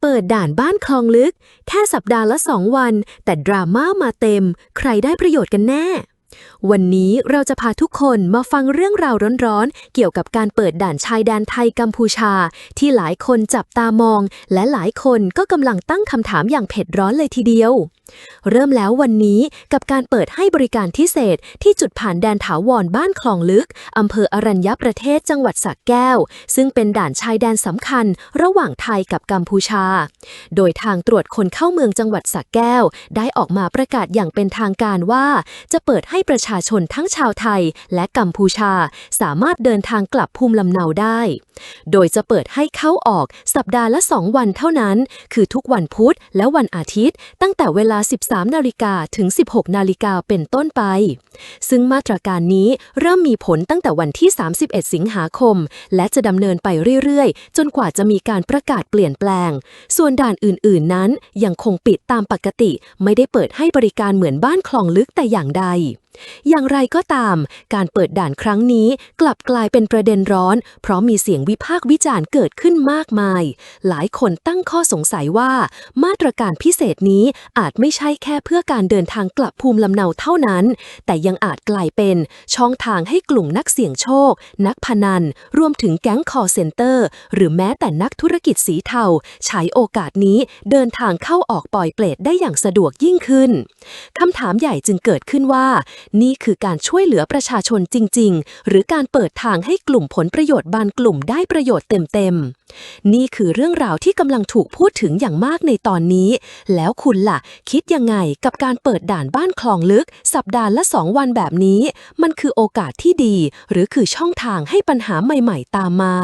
เปิดด่านบ้านคลองลึก แค่สัปดาห์ละสองวัน แต่ดราม่ามาเต็ม ใครได้ประโยชน์กันแน่ วันนี้เราจะพาทุกคนมาฟังเรื่องราวร้อนๆ เกี่ยวกับการเปิดด่านชายแดนไทยกัมพูชา ที่หลายคนจับตามอง และหลายคนก็กำลังตั้งคำถามอย่างเผ็ดร้อนเลยทีเดียว เริ่มแล้ววันนี้กับการเปิดให้บริการพิเศษ ที่จุดผ่านแดนถาวรบ้านคลองลึกอำเภออรัญญประเทศจังหวัดสระแก้ว ซึ่งเป็นด่านชายแดนสำคัญ ระหว่างไทยกับกัมพูชา โดยทางตรวจคนเข้าเมืองจังหวัดสระแก้ว ได้ออกมาประกาศอย่างเป็นทางการว่า จะเปิดให้ประชาชนทั้งชาวไทยและกัมพูชาสามารถเดินทางกลับภูมิลำเนาได้ โดยจะเปิดให้เข้าออกสัปดาห์ละ 2 วันเท่านั้น คือทุกวันพุธและวันอาทิตย์ ตั้งแต่เวลา 13 นาฬิกาถึง 16 นาฬิกาเป็นต้นไป ซึ่งมาตรการนี้เริ่มมีผลตั้งแต่วันที่ 31 สิงหาคม และจะดำเนินไปเรื่อยๆ จนกว่าจะมีการประกาศเปลี่ยนแปลง ส่วนด่านอื่นๆนั้นยังคงปิดตามปกติ ไม่ได้เปิดให้บริการเหมือนบ้านคลองลึกแต่อย่างใดอย่างไรก็ตาม การเปิดด่านครั้งนี้กลับกลายเป็นประเด็นร้อน เพราะมีเสียงวิพากษ์วิจารณ์เกิดขึ้นมากมาย หลายคนตั้งข้อสงสัยว่า มาตรการพิเศษนี้อาจไม่ใช่แค่เพื่อการเดินทางกลับภูมิลำเนาเท่านั้น แต่ยังอาจกลายเป็นช่องทางให้กลุ่มนักเสี่ยงโชค นักพนัน รวมถึงแก๊งคอร์เซนเตอร์ หรือแม้แต่นักธุรกิจสีเทาใช้โอกาสนี้เดินทางเข้าออกปล่อยเปลดได้อย่างสะดวกยิ่งขึ้นคำถามใหญ่จึงเกิดขึ้นว่านี่คือการช่วยเหลือประชาชนจริง ๆ หรือการเปิดทางให้กลุ่มผลประโยชน์บางกลุ่มได้ประโยชน์เต็ม ๆ นี่คือเรื่องราวที่กำลังถูกพูดถึงอย่างมากในตอนนี้ แล้วคุณล่ะ คิดยังไงกับการเปิดด่านบ้านคลองลึก สัปดาห์ละสองวันแบบนี้ มันคือโอกาสที่ดี หรือคือช่องทางให้ปัญหาใหม่ ๆ ตามมา